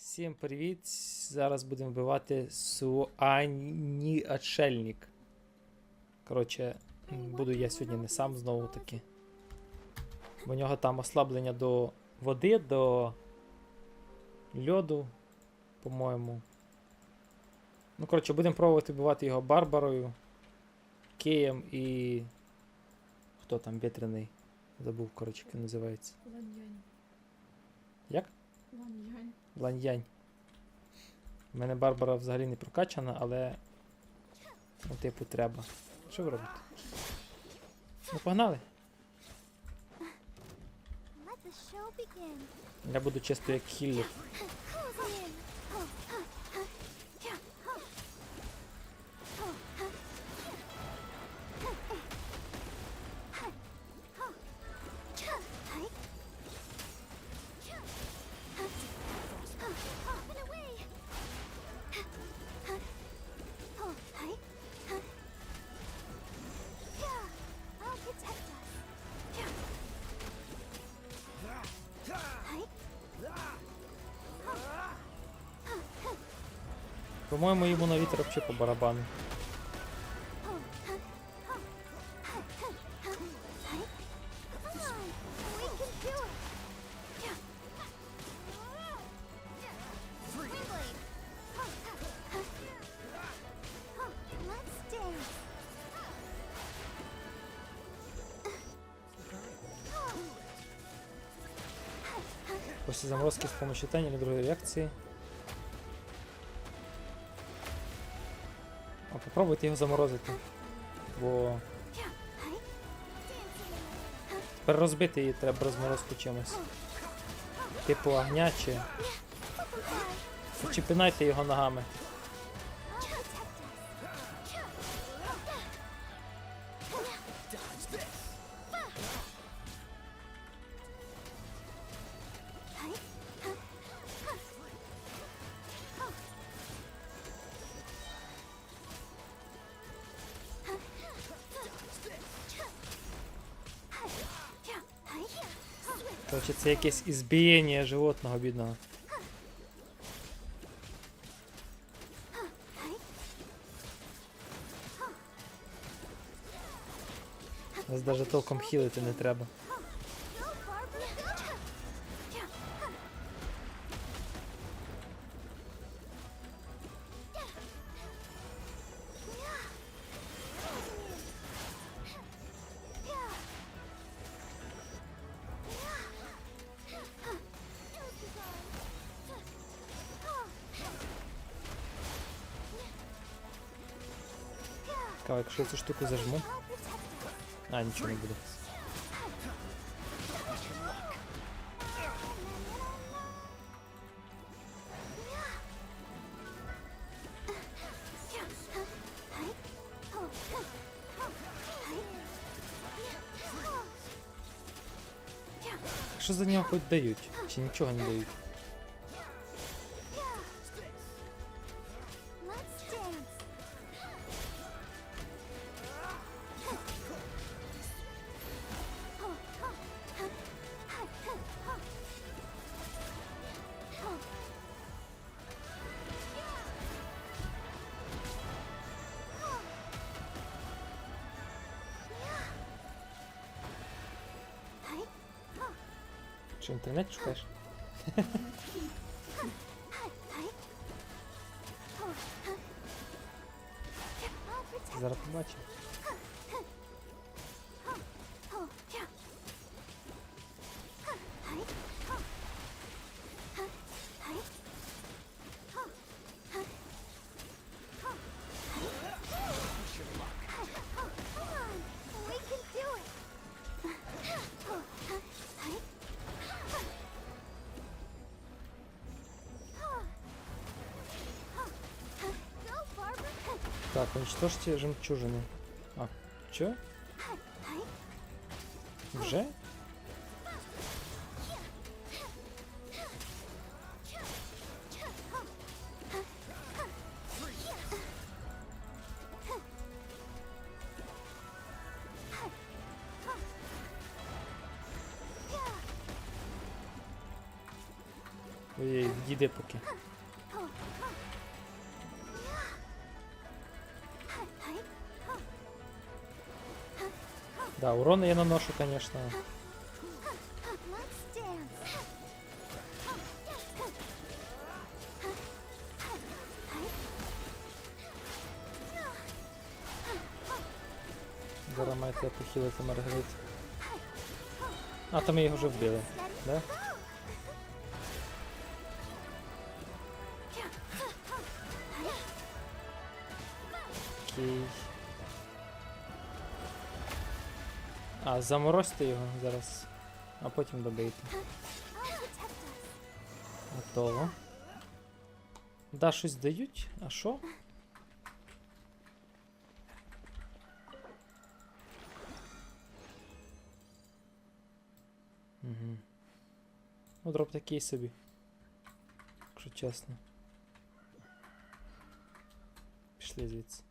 Всім привіт! Зараз будемо вбивати Суані Отшельник. Коротше, буду я сьогодні не сам знову таки. У нього там ослаблення до води, до льоду, по-моєму. Ну, коротше, будемо пробувати вбивати його Барбарою, Кеєм і. Хто там вітряний? Забув, коротше, як він називається. Ланьянь. Як? Ланьянь. Ланьянь. У мене Барбара взагалі не прокачана, але. Ну, типу, треба. Що ви робите? Ну, погнали. Я буду чисто як хіллер. По-моєму, йому на вітер взагалі по барабану. Come on, we can do it. Yeah. Wingblade. А попробуйте його заморозити. Бо тепер розбити її треба розморозку чимось. Типу огня чи. Чи його ногами. Короче, це якесь ізбієння животного бідного. Нас даже толком хілити не треба. Цікаво, якщо я цю штуку зажму. А, нічого не буде. Що за нього хоч дають? Чи нічого не дають? Що інтернет шукаєш? Зараз побачимо. Так, уничтожьте жемчужины. А, чё? Вже? Ой, Відійди поки. Да, урони я наношу, dance. Зараз маєте похилити Маргарит. А, то ми його вже вбили. Да? Окей. А, заморозьте його зараз, а потім добийте. Готово. Да, щось дають? А що? Угу. Ну, дроп такий собі. Якщо чесно. Пішли звідси.